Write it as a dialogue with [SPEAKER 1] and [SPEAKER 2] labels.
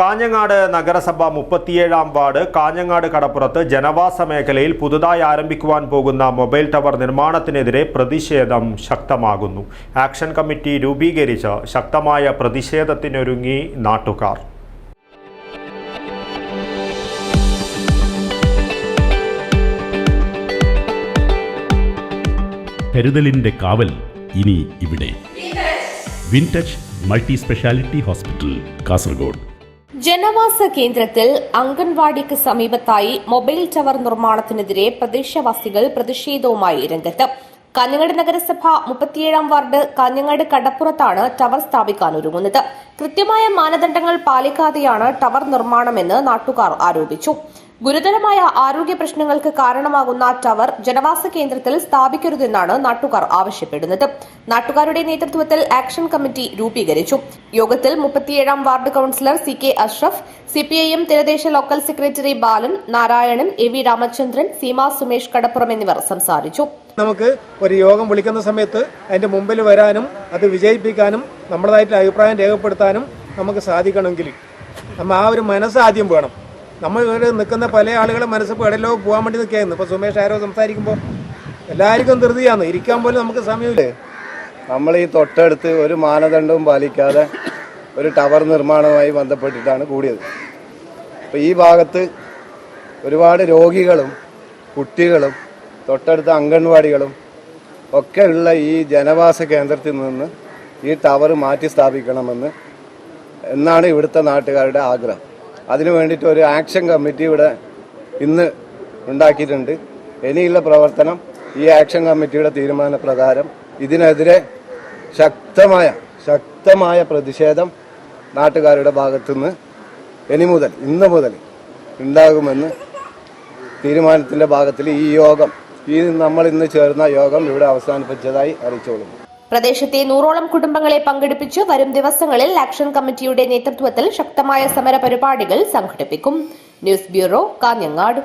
[SPEAKER 1] കാഞ്ഞങ്ങാട് നഗരസഭ മുപ്പത്തിയേഴാം വാർഡ് കാഞ്ഞങ്ങാട് കടപ്പുറത്ത് ജനവാസ മേഖലയിൽ പുതുതായി ആരംഭിക്കുവാൻ പോകുന്ന മൊബൈൽ ടവർ നിർമ്മാണത്തിനെതിരെ പ്രതിഷേധം ശക്തമാകുന്നു. ആക്ഷൻ കമ്മിറ്റി രൂപീകരിച്ച് ശക്തമായ പ്രതിഷേധത്തിനൊരുങ്ങി നാട്ടുകാർ.
[SPEAKER 2] കരുതലിന്റെ കാവൽ ഇനി ഇവിടെ. Wintouch multi speciality hospital Kasaragod.
[SPEAKER 3] ജനവാസ കേന്ദ്രത്തിൽ അംഗൻവാടിക്ക് സമീപത്തായി മൊബൈൽ ടവർ നിർമ്മാണത്തിനെതിരെ പ്രദേശവാസികൾ പ്രതിഷേധവുമായി രംഗത്ത്. കാഞ്ഞങ്ങാട് നഗരസഭ മുപ്പത്തിയേഴാം വാർഡ് കാഞ്ഞങ്ങാട് കടപ്പുറത്താണ് ടവർ സ്ഥാപിക്കാൻ ഒരുങ്ങുന്നത്. കൃത്യമായ മാനദണ്ഡങ്ങൾ പാലിക്കാതെയാണ് ടവർ നിർമ്മാണമെന്ന് നാട്ടുകാർ ആരോപിച്ചു. ഗുരുതരമായ ആരോഗ്യ പ്രശ്നങ്ങൾക്ക് കാരണമാകുന്ന ടവർ ജനവാസ കേന്ദ്രത്തിൽ സ്ഥാപിക്കരുതെന്നാണ് നാട്ടുകാർ ആവശ്യപ്പെടുന്നത്. നാട്ടുകാരുടെ നേതൃത്വത്തിൽ ആക്ഷൻ കമ്മിറ്റി രൂപീകരിച്ചു. യോഗത്തിൽ മുപ്പത്തിയേഴാം ward councillor C K Ashraf CPIM തീരദേശ local secretary Balan Narayanan A V Ramachandran Seema Sumesh കടപ്പുറം എന്നിവർ സംസാരിച്ചു.
[SPEAKER 4] നമുക്ക് ഒരു യോഗം വിളിക്കുന്ന സമയത്ത് അതിന്റെ മുമ്പിൽ വരാനും അത് വിജയിപ്പിക്കാനും നമ്മുടേതായിട്ടുള്ള അഭിപ്രായം രേഖപ്പെടുത്താനും നമുക്ക് സാധിക്കണമെങ്കിൽ നമ്മൾ ആ ഒരു മനസ്സ് ആദ്യം വേണം. നമ്മൾ ഇവരെ നിൽക്കുന്ന പല ആളുകളെ മനസ്സ് ഇപ്പോൾ പോകാൻ വേണ്ടി നിൽക്കുകയായിരുന്നു. ഇപ്പോൾ സുമേഷ് ആരോ സംസാരിക്കുമ്പോൾ എല്ലാവർക്കും ധൃതിയാണ്. ഇരിക്കാൻ പോലും നമുക്ക് സമയമില്ലേ?
[SPEAKER 5] നമ്മൾ ഈ തൊട്ടടുത്ത് ഒരു മാനദണ്ഡവും പാലിക്കാതെ ഒരു ടവർ നിർമ്മാണവുമായി ബന്ധപ്പെട്ടിട്ടാണ് കൂടിയത്. അപ്പോൾ ഈ ഭാഗത്ത് ഒരുപാട് രോഗികളും കുട്ടികളും തൊട്ടടുത്ത അംഗൻവാടികളും ഒക്കെ ഉള്ള ഈ ജനവാസ കേന്ദ്രത്തിൽ നിന്ന് ഈ ടവർ മാറ്റി സ്ഥാപിക്കണമെന്ന് എന്നാണ് ഇവിടുത്തെ നാട്ടുകാരുടെ ആഗ്രഹം. അതിനു വേണ്ടിയിട്ട് ഒരു ആക്ഷൻ കമ്മിറ്റി ഇവിടെ ഇന്ന് ഉണ്ടാക്കിയിട്ടുണ്ട്. ഇനിയുള്ള പ്രവർത്തനം ഈ ആക്ഷൻ കമ്മിറ്റിയുടെ തീരുമാനപ്രകാരം ഇതിനെതിരെ ശക്തമായ ശക്തമായ പ്രതിഷേധം നാട്ടുകാരുടെ ഭാഗത്തുനിന്ന് ഇനി മുതൽ ഇന്ന് മുതൽ ഉണ്ടാകുമെന്ന് തീരുമാനത്തിന്റെ ഭാഗത്തിൽ ഈ യോഗം ഈ നമ്മൾ ഇന്ന് ചേർന്ന യോഗം ഇവിടെ അവസാനിപ്പിച്ചതായി അറിയിച്ചോളുന്നു
[SPEAKER 3] പ്രദേശത്തെ നൂറോളം കുടുംബങ്ങളെ പങ്കെടുപ്പിച്ച് വരും ദിവസങ്ങളിൽ ആക്ഷൻ കമ്മിറ്റിയുടെ നേതൃത്വത്തിൽ ശക്തമായ സമര പരിപാടികൾ സംഘടിപ്പിക്കും. News bureau Kanhangad.